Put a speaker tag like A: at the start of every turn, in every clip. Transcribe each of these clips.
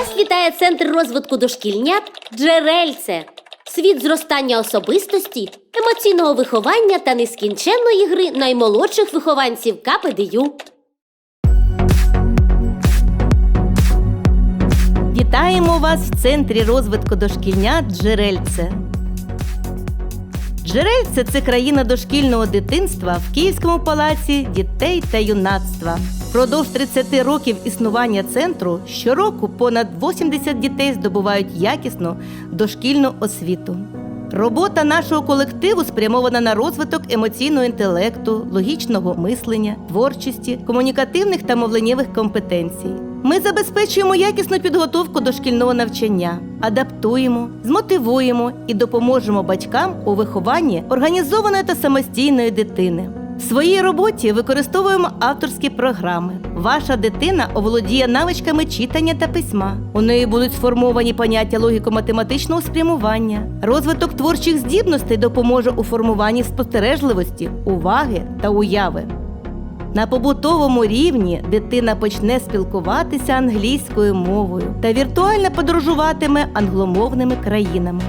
A: Вас вітає центр розвитку дошкільнят Джерельце. Світ зростання особистості, емоційного виховання та нескінченної гри наймолодших вихованців КПДЮ.
B: Вітаємо вас в центрі розвитку дошкільнят Джерельце. Джерельце це країна дошкільного дитинства в Київському палаці дітей та юнацтва. Впродовж 30 років існування центру щороку понад 80 дітей здобувають якісну дошкільну освіту. Робота нашого колективу спрямована на розвиток емоційного інтелекту, логічного мислення, творчості, комунікативних та мовленнєвих компетенцій. Ми забезпечуємо якісну підготовку до шкільного навчання, адаптуємо, змотивуємо і допоможемо батькам у вихованні організованої та самостійної дитини. В своїй роботі використовуємо авторські програми. Ваша дитина оволодіє навичками читання та письма. У неї будуть сформовані поняття логіко-математичного спрямування. Розвиток творчих здібностей допоможе у формуванні спостережливості, уваги та уяви. На побутовому рівні дитина почне спілкуватися англійською мовою та віртуально подорожуватиме англомовними країнами.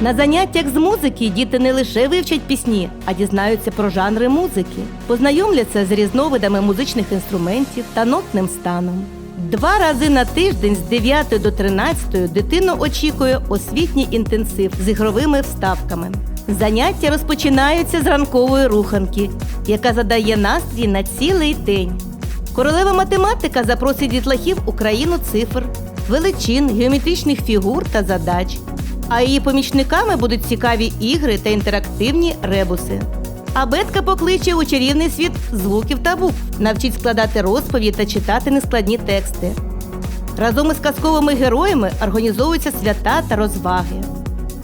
B: На заняттях з музики діти не лише вивчать пісні, а дізнаються про жанри музики, познайомляться з різновидами музичних інструментів та нотним станом. Два рази на тиждень з 9 до 13 дитину очікує освітній інтенсив з ігровими вставками. Заняття розпочинаються з ранкової руханки, яка задає настрій на цілий день. Королева математика запросить дітлахів у країну цифр, величин, геометричних фігур та задач. А її помічниками будуть цікаві ігри та інтерактивні ребуси. Абетка покличе у чарівний світ звуків та букв, навчить складати розповіді та читати нескладні тексти. Разом із казковими героями організовуються свята та розваги.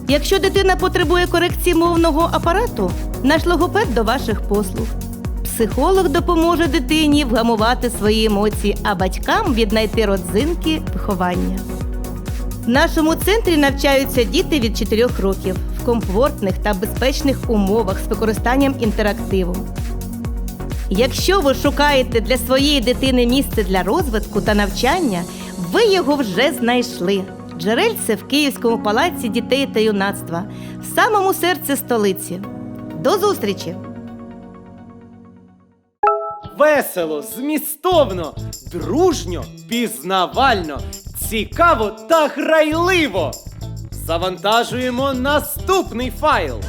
B: Якщо дитина потребує корекції мовного апарату, наш логопед до ваших послуг. Психолог допоможе дитині вгамувати свої емоції, а батькам віднайти родзинки виховання. В нашому центрі навчаються діти від 4 років в комфортних та безпечних умовах з використанням інтерактиву. Якщо ви шукаєте для своєї дитини місце для розвитку та навчання, ви його вже знайшли. Джерельце в Київському палаці дітей та юнацтва в самому серці столиці. До зустрічі!
C: Весело, змістовно, дружньо, пізнавально, цікаво та грайливо. Завантажуємо наступний файл.